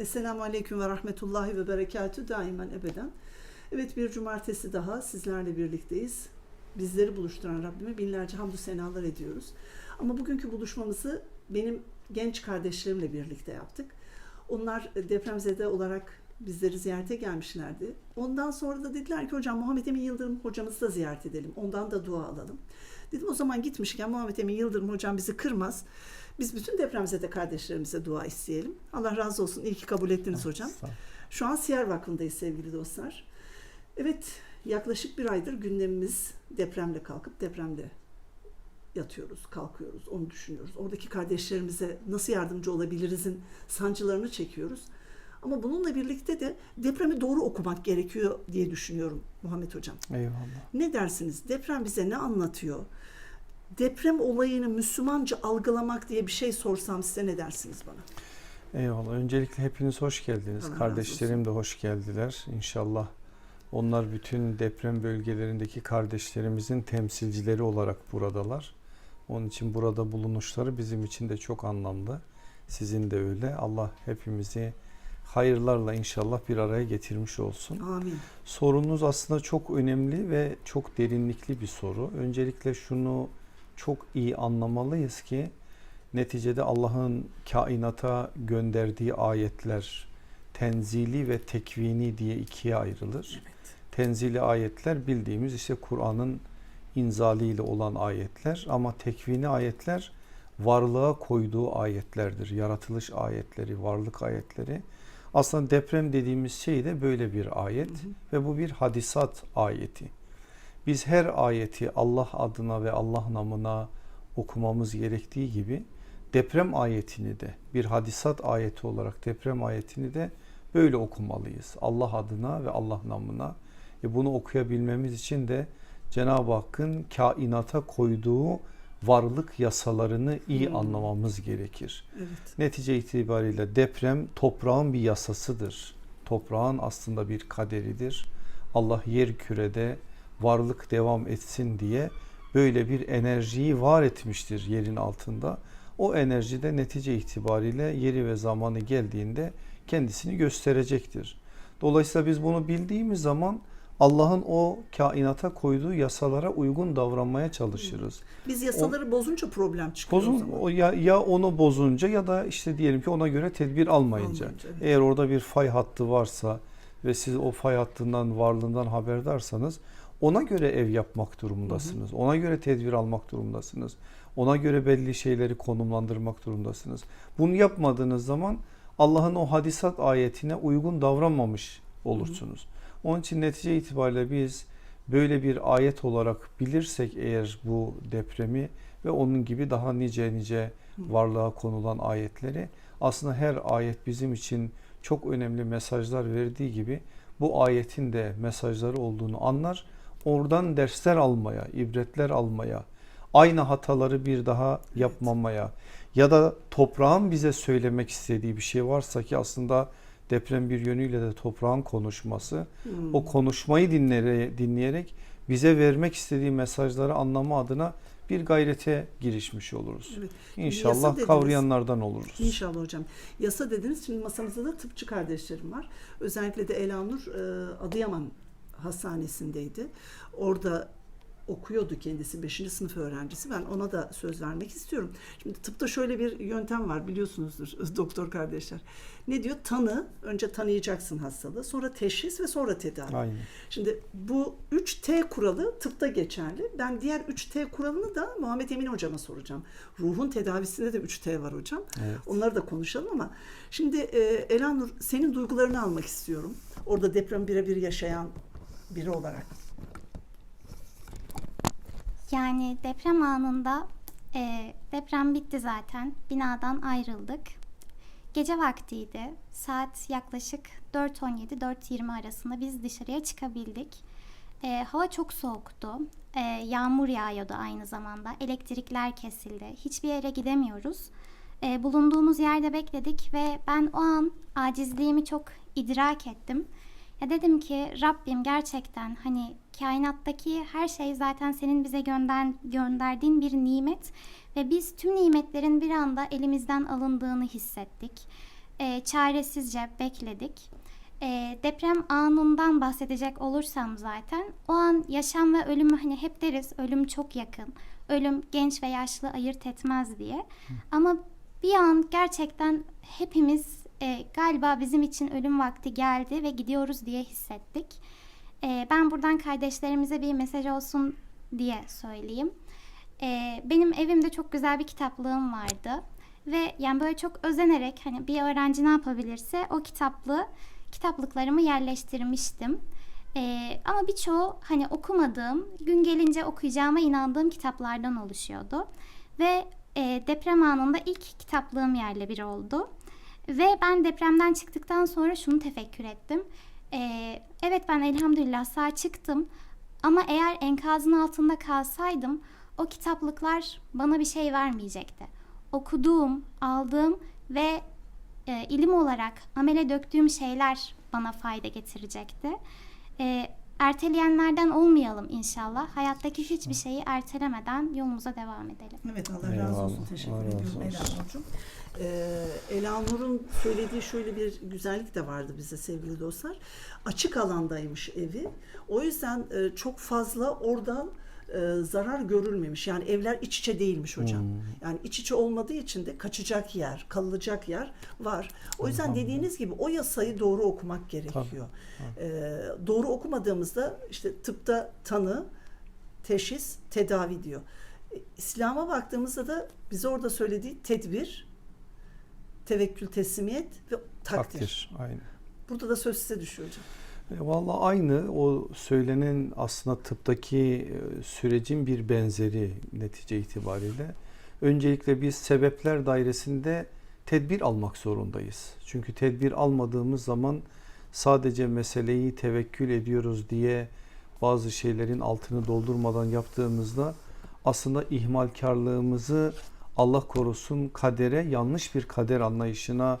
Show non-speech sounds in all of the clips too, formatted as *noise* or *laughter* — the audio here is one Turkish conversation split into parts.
Esselamu Aleyküm ve Rahmetullahi ve Berekatü daimen ebeden. Evet bir cumartesi daha sizlerle birlikteyiz. Bizleri buluşturan Rabbime binlerce hamdü senalar ediyoruz. Ama bugünkü buluşmamızı benim genç kardeşlerimle birlikte yaptık. Onlar depremzede olarak bizleri ziyarete gelmişlerdi. Ondan sonra da dediler ki hocam Muhammed Emin Yıldırım hocamızı da ziyaret edelim. Ondan da dua alalım. Dedim o zaman gitmişken Muhammed Emin Yıldırım hocam bizi kırmaz. Biz bütün depremzede kardeşlerimize dua isteyelim. Allah razı olsun. İyi ki kabul ettiniz hocam. Sağ ol. Şu an Siyer Vakfı'ndayız sevgili dostlar. Evet, yaklaşık bir aydır gündemimiz depremle kalkıp depremle yatıyoruz, kalkıyoruz, onu düşünüyoruz. Oradaki kardeşlerimize nasıl yardımcı olabilirizin sancılarını çekiyoruz. Ama bununla birlikte de depremi doğru okumak gerekiyor diye düşünüyorum Muhammed Hocam. Eyvallah. Ne dersiniz? Deprem bize ne anlatıyor? Deprem olayını Müslümanca algılamak diye bir şey sorsam size ne dersiniz bana? Eyvallah. Öncelikle hepiniz hoş geldiniz. Allah Kardeşlerim de hoş geldiler. İnşallah onlar bütün deprem bölgelerindeki kardeşlerimizin temsilcileri olarak buradalar. Onun için burada bulunuşları bizim için de çok anlamlı. Sizin de öyle. Allah hepimizi hayırlarla inşallah bir araya getirmiş olsun. Amin. Sorunuz aslında çok önemli ve çok derinlikli bir soru. Öncelikle şunu çok iyi anlamalıyız ki neticede Allah'ın kainata gönderdiği ayetler tenzili ve tekvini diye ikiye ayrılır. Evet. Tenzili ayetler bildiğimiz işte Kur'an'ın inzaliyle olan ayetler ama tekvini ayetler varlığa koyduğu ayetlerdir. Yaratılış ayetleri, varlık ayetleri. Aslında deprem dediğimiz şey de böyle bir ayet Hı hı. ve bu bir hadisat ayeti. Biz her ayeti Allah adına ve Allah namına okumamız gerektiği gibi deprem ayetini de bir hadisat ayeti olarak deprem ayetini de böyle okumalıyız. Allah adına ve Allah namına. E bunu okuyabilmemiz için de Cenab-ı Hakk'ın kainata koyduğu varlık yasalarını iyi Hmm. anlamamız gerekir. Evet. Netice itibariyle deprem toprağın bir yasasıdır. Toprağın aslında bir kaderidir. Allah yer kürede varlık devam etsin diye böyle bir enerjiyi var etmiştir yerin altında. O enerji de netice itibariyle yeri ve zamanı geldiğinde kendisini gösterecektir. Dolayısıyla biz bunu bildiğimiz zaman Allah'ın o kainata koyduğu yasalara uygun davranmaya çalışırız. Biz yasaları bozunca problem çıkıyor o Bozun zaman. o ya, ya onu bozunca ya da işte diyelim ki ona göre tedbir almayınca. Almayınca, evet. Eğer orada bir fay hattı varsa ve siz o fay hattından varlığından haberdarsanız ona göre ev yapmak durumundasınız. Ona göre tedbir almak durumundasınız. Ona göre belli şeyleri konumlandırmak durumundasınız. Bunu yapmadığınız zaman Allah'ın o hadisat ayetine uygun davranmamış olursunuz. Onun için netice itibariyle biz böyle bir ayet olarak bilirsek eğer bu depremi ve onun gibi daha nice nice varlığa konulan ayetleri aslında her ayet bizim için çok önemli mesajlar verdiği gibi bu ayetin de mesajları olduğunu anlar. Oradan dersler almaya, ibretler almaya, aynı hataları bir daha yapmamaya ya da toprağın bize söylemek istediği bir şey varsa ki aslında deprem bir yönüyle de toprağın konuşması Hmm. o konuşmayı dinleyerek, dinleyerek bize vermek istediği mesajları anlama adına bir gayrete girişmiş oluruz. Evet. İnşallah Yasa dediniz. kavrayanlardan oluruz. İnşallah hocam. Yasa dediniz. Şimdi masamızda da tıpçı kardeşlerim var. Özellikle de Elanur e, Adıyaman Hastanesi'ndeydi. Orada okuyordu kendisi 5. sınıf öğrencisi. Ben ona da söz vermek istiyorum. Şimdi tıpta şöyle bir yöntem var biliyorsunuzdur *laughs* doktor kardeşler. Ne diyor? Tanı. Önce tanıyacaksın hastalığı. Sonra teşhis ve sonra tedavi. Aynen. Şimdi bu 3T kuralı tıpta geçerli. Ben diğer 3T kuralını da Muhammed Emin hocama soracağım. Ruhun tedavisinde de 3T var hocam. Evet. Onları da konuşalım ama şimdi e, Elanur senin duygularını almak istiyorum. Orada deprem birebir yaşayan biri olarak. Yani deprem anında e, deprem bitti zaten. Binadan ayrıldık. Gece vaktiydi. Saat yaklaşık 4.17-4.20 arasında biz dışarıya çıkabildik. E, hava çok soğuktu. E, yağmur yağıyordu aynı zamanda. Elektrikler kesildi. Hiçbir yere gidemiyoruz. E, bulunduğumuz yerde bekledik ve ben o an acizliğimi çok idrak ettim. Ya dedim ki Rabbim gerçekten hani kainattaki her şey zaten senin bize gönder, gönderdiğin bir nimet ve biz tüm nimetlerin bir anda elimizden alındığını hissettik. e, çaresizce bekledik. E, deprem anından bahsedecek olursam zaten o an yaşam ve ölümü hani hep deriz ölüm çok yakın. Ölüm genç ve yaşlı ayırt etmez diye. Ama bir an gerçekten hepimiz e, galiba bizim için ölüm vakti geldi ve gidiyoruz diye hissettik. E, ben buradan kardeşlerimize bir mesaj olsun diye söyleyeyim. E, benim evimde çok güzel bir kitaplığım vardı ve yani böyle çok özenerek hani bir öğrenci ne yapabilirse o kitaplığı kitaplıklarımı yerleştirmiştim. Ee, ama birçoğu hani okumadığım, gün gelince okuyacağıma inandığım kitaplardan oluşuyordu. Ve e, deprem anında ilk kitaplığım yerle bir oldu. Ve ben depremden çıktıktan sonra şunu tefekkür ettim. Ee, evet ben elhamdülillah sağ çıktım. Ama eğer enkazın altında kalsaydım o kitaplıklar bana bir şey vermeyecekti. Okuduğum, aldığım ve e, ilim olarak amele döktüğüm şeyler bana fayda getirecekti. E, erteleyenlerden olmayalım inşallah. Hayattaki hiçbir şeyi ertelemeden yolumuza devam edelim. Evet Allah razı olsun. Teşekkür ediyorum. Nurcuğum. Ee, Ela Nur'un söylediği şöyle bir güzellik de vardı bize sevgili dostlar. Açık alandaymış evi. O yüzden e, çok fazla oradan e, zarar görülmemiş. Yani evler iç içe değilmiş hocam. Hmm. Yani iç içe olmadığı için de kaçacak yer, kalacak yer var. O yüzden dediğiniz gibi o yasayı doğru okumak gerekiyor. Ee, doğru okumadığımızda işte tıpta tanı, teşhis, tedavi diyor. İslam'a baktığımızda da bize orada söylediği tedbir, tevekkül, teslimiyet ve takdir. Takdir. Aynen. Burada da söz size düşüyor hocam. E, Vallahi aynı o söylenen aslında tıptaki e, sürecin bir benzeri netice itibariyle. Öncelikle biz sebepler dairesinde tedbir almak zorundayız. Çünkü tedbir almadığımız zaman sadece meseleyi tevekkül ediyoruz diye bazı şeylerin altını doldurmadan yaptığımızda aslında ihmalkarlığımızı Allah korusun kadere yanlış bir kader anlayışına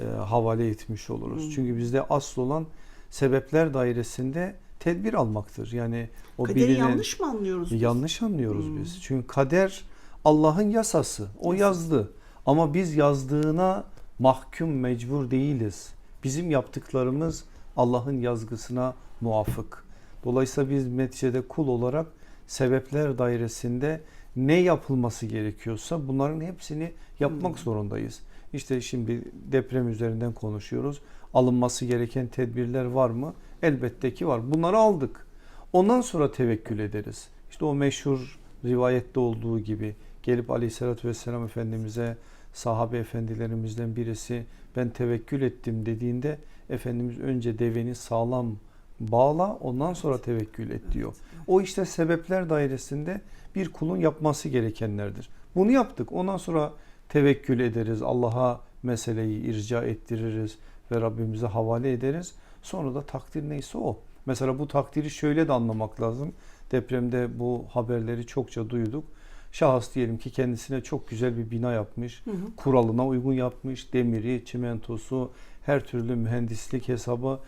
e, havale etmiş oluruz. Hmm. Çünkü bizde asıl olan sebepler dairesinde tedbir almaktır. Yani o Kaderi bilinen yanlış mı anlıyoruz? biz? yanlış anlıyoruz Hmm. biz. Çünkü kader Allah'ın yasası. O Yasası. yazdı. Ama biz yazdığına mahkum mecbur değiliz. Bizim yaptıklarımız Allah'ın yazgısına muafık. Dolayısıyla biz neticede kul olarak sebepler dairesinde ne yapılması gerekiyorsa bunların hepsini yapmak Hmm. zorundayız. İşte şimdi deprem üzerinden konuşuyoruz. Alınması gereken tedbirler var mı? Elbette ki var. Bunları aldık. Ondan sonra tevekkül ederiz. İşte o meşhur rivayette olduğu gibi gelip Aleyhisselatü Vesselam Efendimiz'e sahabe efendilerimizden birisi ben tevekkül ettim dediğinde Efendimiz önce deveni sağlam bağla ondan sonra tevekkül et diyor. O işte sebepler dairesinde bir kulun yapması gerekenlerdir. Bunu yaptık. Ondan sonra tevekkül ederiz. Allah'a meseleyi irca ettiririz ve Rabbimize havale ederiz. Sonra da takdir neyse o. Mesela bu takdiri şöyle de anlamak lazım. Depremde bu haberleri çokça duyduk. Şahıs diyelim ki kendisine çok güzel bir bina yapmış. Hı hı. Kuralına uygun yapmış. Demiri, çimentosu, her türlü mühendislik hesabı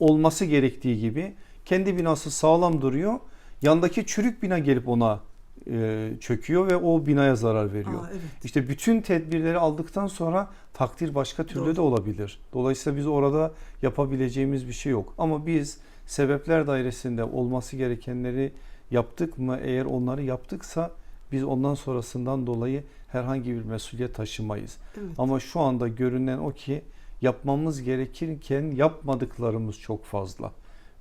olması gerektiği gibi kendi binası sağlam duruyor. Yandaki çürük bina gelip ona e, çöküyor ve o binaya zarar veriyor. Aa, evet. İşte bütün tedbirleri aldıktan sonra takdir başka türlü Doğru. de olabilir. Dolayısıyla biz orada yapabileceğimiz bir şey yok. Ama biz sebepler dairesinde olması gerekenleri yaptık mı? Eğer onları yaptıksa biz ondan sonrasından dolayı herhangi bir mesuliyet taşımayız. evet. Ama şu anda görünen o ki yapmamız gerekirken yapmadıklarımız çok fazla.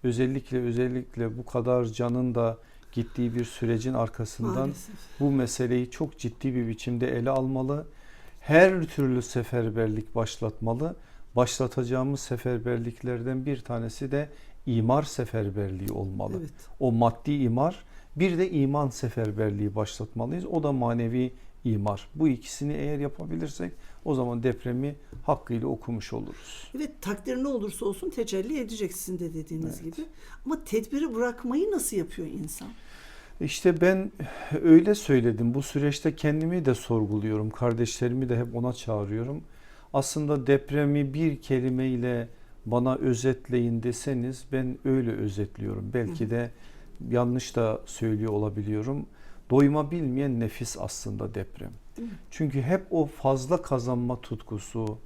Özellikle özellikle bu kadar canın da gittiği bir sürecin arkasından Maalesef. bu meseleyi çok ciddi bir biçimde ele almalı. Her türlü seferberlik başlatmalı. Başlatacağımız seferberliklerden bir tanesi de imar seferberliği olmalı. Evet. O maddi imar, bir de iman seferberliği başlatmalıyız. O da manevi imar. Bu ikisini eğer yapabilirsek o zaman depremi hakkıyla okumuş oluruz. Evet takdir ne olursa olsun tecelli edecek sizin de dediğiniz Evet. gibi. Ama tedbiri bırakmayı nasıl yapıyor insan? İşte ben öyle söyledim. Bu süreçte kendimi de sorguluyorum. Kardeşlerimi de hep ona çağırıyorum. Aslında depremi bir kelimeyle bana özetleyin deseniz ben öyle özetliyorum. Belki de yanlış da söylüyor olabiliyorum. Doyma bilmeyen nefis aslında deprem. Çünkü hep o fazla kazanma tutkusu,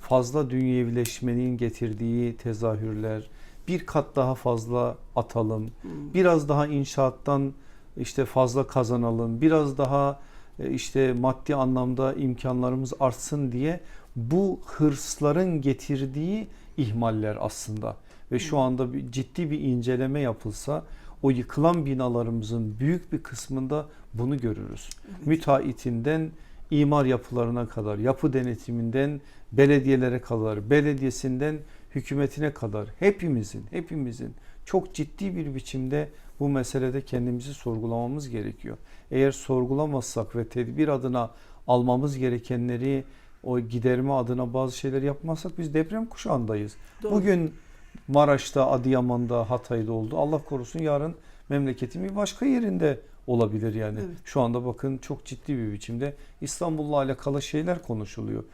fazla dünyevileşmenin getirdiği tezahürler, bir kat daha fazla atalım, Hmm. biraz daha inşaattan işte fazla kazanalım, biraz daha e, işte maddi anlamda imkanlarımız artsın diye bu hırsların getirdiği ihmaller aslında. Ve şu anda bir, ciddi bir inceleme yapılsa o yıkılan binalarımızın büyük bir kısmında bunu görürüz. Evet. Müteahhitinden imar yapılarına kadar, yapı denetiminden belediyelere kadar, belediyesinden hükümetine kadar hepimizin, hepimizin çok ciddi bir biçimde bu meselede kendimizi sorgulamamız gerekiyor. Eğer sorgulamazsak ve tedbir adına almamız gerekenleri o giderme adına bazı şeyler yapmazsak biz deprem kuşağındayız. Doğru. Bugün Maraş'ta, Adıyaman'da, Hatay'da oldu. Allah korusun yarın memleketin bir başka yerinde olabilir yani. Evet. Şu anda bakın çok ciddi bir biçimde İstanbul'la alakalı şeyler konuşuluyor.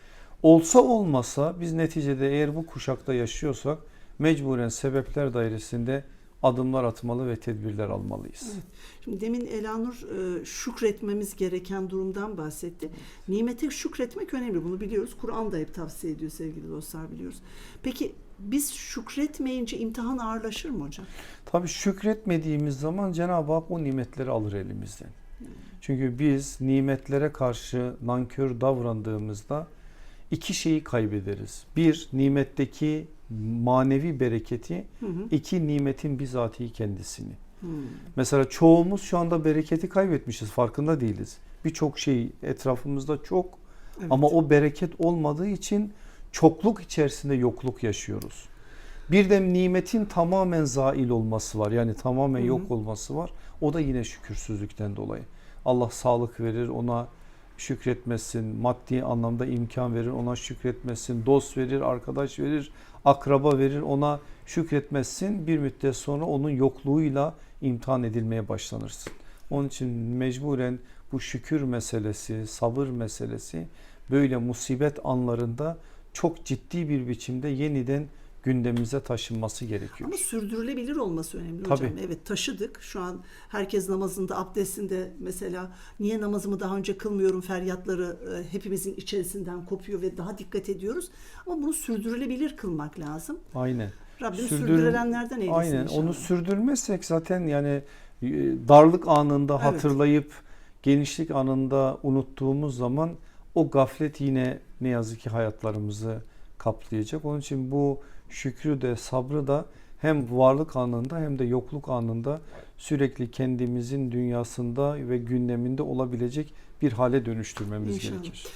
Olsa olmasa biz neticede eğer bu kuşakta yaşıyorsak mecburen sebepler dairesinde adımlar atmalı ve tedbirler almalıyız. Şimdi demin Elanur e, şükretmemiz gereken durumdan bahsetti. Nimete şükretmek önemli. Bunu biliyoruz. Kur'an da hep tavsiye ediyor sevgili dostlar biliyoruz. Peki biz şükretmeyince imtihan ağırlaşır mı hocam? Tabii şükretmediğimiz zaman Cenab-ı Hak o nimetleri alır elimizden. Çünkü biz nimetlere karşı nankör davrandığımızda iki şeyi kaybederiz. Bir, nimetteki manevi bereketi, Hı hı. iki, nimetin bizatihi kendisini. Hmm. Mesela çoğumuz şu anda bereketi kaybetmişiz, farkında değiliz. Birçok şey etrafımızda çok Evet. ama o bereket olmadığı için çokluk içerisinde yokluk yaşıyoruz. Bir de nimetin tamamen zail olması var. Yani tamamen Hı hı. yok olması var. O da yine şükürsüzlükten dolayı. Allah sağlık verir, ona şükretmesin. Maddi anlamda imkan verir, ona şükretmesin. Dost verir, arkadaş verir, akraba verir, ona şükretmezsin. Bir müddet sonra onun yokluğuyla imtihan edilmeye başlanırsın. Onun için mecburen bu şükür meselesi, sabır meselesi böyle musibet anlarında çok ciddi bir biçimde yeniden gündemimize taşınması gerekiyor. Ama sürdürülebilir olması önemli Tabii. hocam. Evet taşıdık. Şu an herkes namazında, abdestinde mesela niye namazımı daha önce kılmıyorum feryatları e, hepimizin içerisinden kopuyor ve daha dikkat ediyoruz. Ama bunu sürdürülebilir kılmak lazım. Aynen. Rabbim Sürdür- sürdürülenlerden eylesin Aynen. inşallah. Onu sürdürmezsek zaten yani e, darlık anında Evet. hatırlayıp genişlik anında unuttuğumuz zaman o gaflet yine ne yazık ki hayatlarımızı kaplayacak. Onun için bu şükrü de sabrı da hem varlık anında hem de yokluk anında sürekli kendimizin dünyasında ve gündeminde olabilecek bir hale dönüştürmemiz İnşallah. gerekir.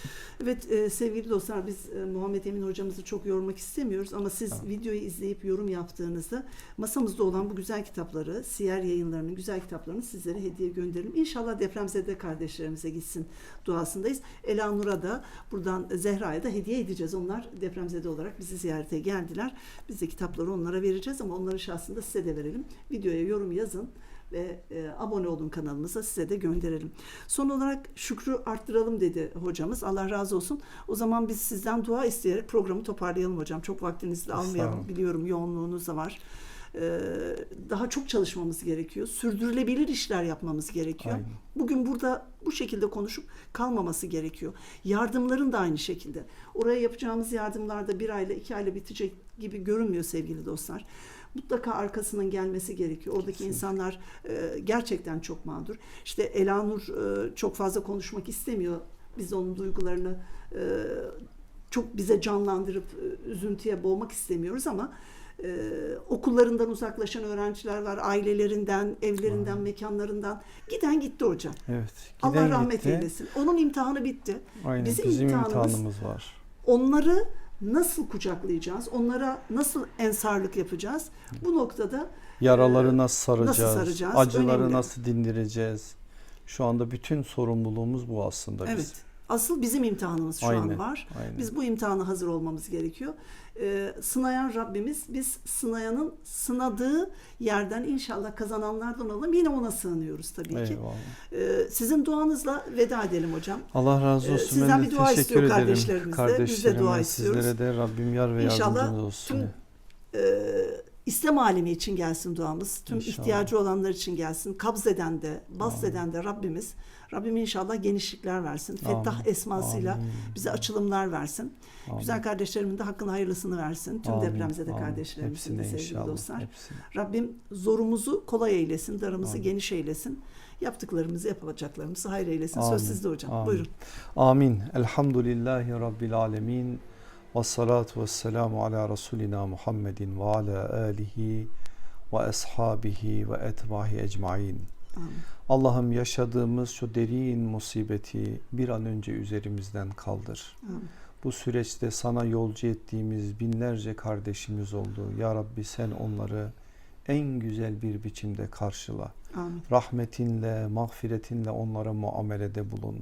Evet e, sevgili dostlar biz e, Muhammed Emin hocamızı çok yormak istemiyoruz ama siz Tamam. videoyu izleyip yorum yaptığınızda masamızda olan bu güzel kitapları, Siyer yayınlarının güzel kitaplarını sizlere hediye gönderelim. İnşallah depremzede kardeşlerimize gitsin duasındayız. Ela Nur'a da buradan Zehra'ya da hediye edeceğiz. Onlar depremzede olarak bizi ziyarete geldiler. Biz de kitapları onlara vereceğiz ama onların şahsında size de verelim. Videoya yorum yazın ve e, abone olun kanalımıza size de gönderelim. Son olarak şükrü arttıralım dedi hocamız. Allah razı olsun. O zaman biz sizden dua isteyerek programı toparlayalım hocam. Çok vaktinizi de almayalım. Biliyorum yoğunluğunuz da var. Ee, daha çok çalışmamız gerekiyor. Sürdürülebilir işler yapmamız gerekiyor. Aynen. Bugün burada bu şekilde konuşup kalmaması gerekiyor. Yardımların da aynı şekilde. Oraya yapacağımız yardımlar da bir ayla iki ayla bitecek gibi görünmüyor sevgili dostlar. Mutlaka arkasının gelmesi gerekiyor. Oradaki Kesinlikle. insanlar e, gerçekten çok mağdur. İşte Elanur e, çok fazla konuşmak istemiyor. Biz onun duygularını e, çok bize canlandırıp e, üzüntüye boğmak istemiyoruz ama e, okullarından uzaklaşan öğrenciler var, ailelerinden, evlerinden, Aynen. mekanlarından. Giden gitti hocam. Evet. Allah rahmet gitti. eylesin. Onun imtihanı bitti. Aynen. Bizim Bizim, imtihanımız- imtihanımız var. Onları nasıl kucaklayacağız? Onlara nasıl ensarlık yapacağız? Bu noktada Yaraları nasıl saracağız? nasıl saracağız? Acıları Önemli. nasıl dindireceğiz? Şu anda bütün sorumluluğumuz bu aslında bizim. Asıl bizim imtihanımız şu an Aynen, var. Aynen. Biz bu imtihana hazır olmamız gerekiyor. Ee, sınayan Rabbimiz biz sınayanın sınadığı yerden inşallah kazananlardan olalım. Yine ona sığınıyoruz tabii ki. Eyvallah. Ee, sizin duanızla veda edelim hocam. Allah razı Ee, olsun. sizden ben bir dua istiyor kardeşlerimiz de. Biz de dua istiyoruz. sizlere de Rabbim yar ve İnşallah yardımcınız olsun. tüm- Ee, İslam alemi için gelsin duamız. Tüm İnşallah. ihtiyacı olanlar için gelsin. Kabz eden de, bast Amin. eden de Rabbimiz. Rabbim inşallah genişlikler versin. Fettah Amin. esmasıyla Amin. bize açılımlar versin. Amin. Güzel kardeşlerimin de hakkın hayırlısını versin. Tüm Amin, depremzede amin. kardeşlerimizin de sevgili inşallah, dostlar. hepsine. Rabbim zorumuzu kolay eylesin, darımızı Amin. geniş eylesin. Yaptıklarımızı, yapacaklarımızı hayır eylesin. Amin, Söz sizde hocam. amin. Buyurun. Amin. Elhamdülillahi Rabbil alemin. Ve salatu ve selamu ala Resulina Muhammedin ve ala alihi ve ashabihi ve etbahi ecmain. Amin. Allah'ım yaşadığımız şu derin musibeti bir an önce üzerimizden kaldır. Amin. Bu süreçte sana yolcu ettiğimiz binlerce kardeşimiz oldu. Ya Rabbi sen onları en güzel bir biçimde karşıla. Amin. Rahmetinle, mağfiretinle onlara muamelede bulun.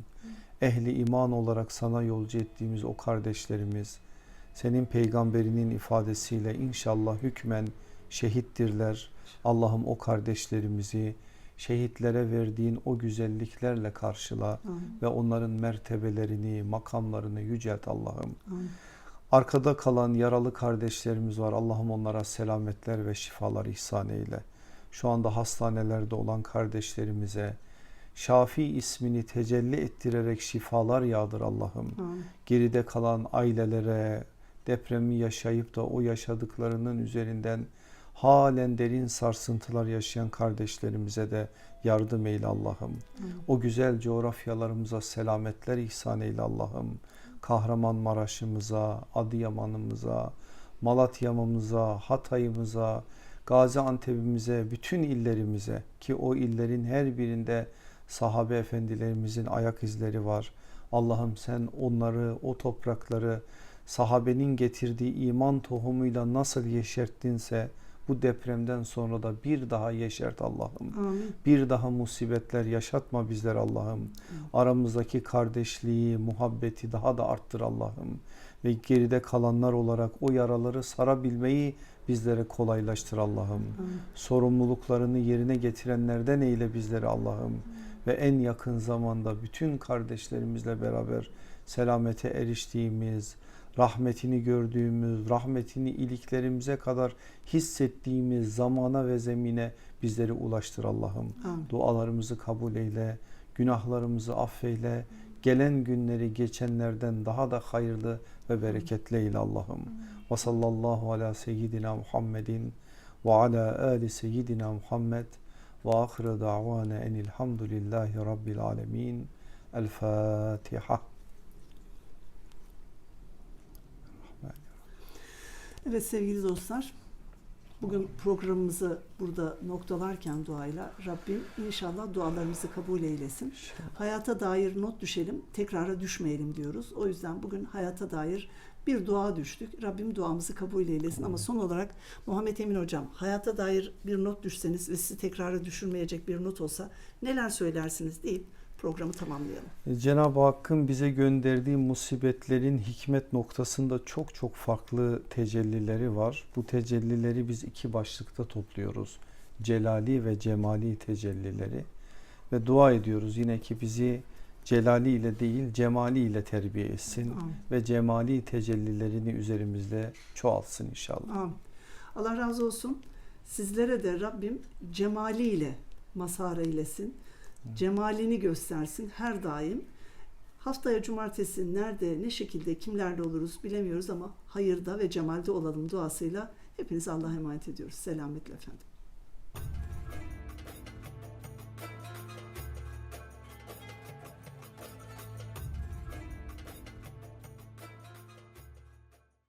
Ehli iman olarak sana yolcu ettiğimiz o kardeşlerimiz senin peygamberinin ifadesiyle inşallah hükmen şehittirler. Allah'ım o kardeşlerimizi şehitlere verdiğin o güzelliklerle karşıla Amin. ve onların mertebelerini, makamlarını yücelt Allah'ım. Arkada kalan yaralı kardeşlerimiz var. Allah'ım onlara selametler ve şifalar ihsan eyle. Şu anda hastanelerde olan kardeşlerimize Şafi ismini tecelli ettirerek şifalar yağdır Allah'ım. Geride kalan ailelere depremi yaşayıp da o yaşadıklarının üzerinden halen derin sarsıntılar yaşayan kardeşlerimize de yardım eyle Allah'ım. O güzel coğrafyalarımıza selametler ihsan eyle Allah'ım. Kahramanmaraş'ımıza, Adıyaman'ımıza, Malatya'mıza, Hatay'ımıza, Gaziantep'imize, bütün illerimize ki o illerin her birinde sahabe efendilerimizin ayak izleri var. Allah'ım sen onları, o toprakları sahabenin getirdiği iman tohumuyla nasıl yeşerttinse bu depremden sonra da bir daha yeşert Allah'ım. Amin. Bir daha musibetler yaşatma bizler Allah'ım. Aramızdaki kardeşliği, muhabbeti daha da arttır Allah'ım. Ve geride kalanlar olarak o yaraları sarabilmeyi bizlere kolaylaştır Allah'ım. Sorumluluklarını yerine getirenlerden eyle bizleri Allah'ım. Ve en yakın zamanda bütün kardeşlerimizle beraber selamete eriştiğimiz, rahmetini gördüğümüz, rahmetini iliklerimize kadar hissettiğimiz zamana ve zemine bizleri ulaştır Allah'ım. Dualarımızı kabul eyle, günahlarımızı affeyle, gelen günleri geçenlerden daha da hayırlı ve bereketli eyle Allah'ım. Ve sallallahu ala seyyidina Muhammedin ve ala ali seyyidina Muhammed ve ahire da'vana enilhamdülillahi rabbil alemin. El Fatiha. Evet sevgili dostlar, bugün programımızı burada noktalarken duayla Rabbim inşallah dualarımızı kabul eylesin. Hayata dair not düşelim, tekrara düşmeyelim diyoruz. O yüzden bugün hayata dair bir dua düştük. Rabbim duamızı kabul eylesin. Ama son olarak Muhammed Emin Hocam, hayata dair bir not düşseniz ve sizi tekrara düşürmeyecek bir not olsa neler söylersiniz deyip programı tamamlayalım. Cenab-ı Hakk'ın bize gönderdiği musibetlerin hikmet noktasında çok çok farklı tecellileri var. Bu tecellileri biz iki başlıkta topluyoruz. Celali ve cemali tecellileri. Ve dua ediyoruz yine ki bizi celali ile değil cemali ile terbiye etsin. Amin. Ve cemali tecellilerini üzerimizde çoğaltsın inşallah. Amin. Allah razı olsun. Sizlere de Rabbim cemaliyle mazhar eylesin. Cemalini göstersin her daim. Haftaya cumartesi nerede, ne şekilde, kimlerle oluruz bilemiyoruz ama hayırda ve cemalde olalım duasıyla hepinizi Allah'a emanet ediyoruz. Selametle efendim.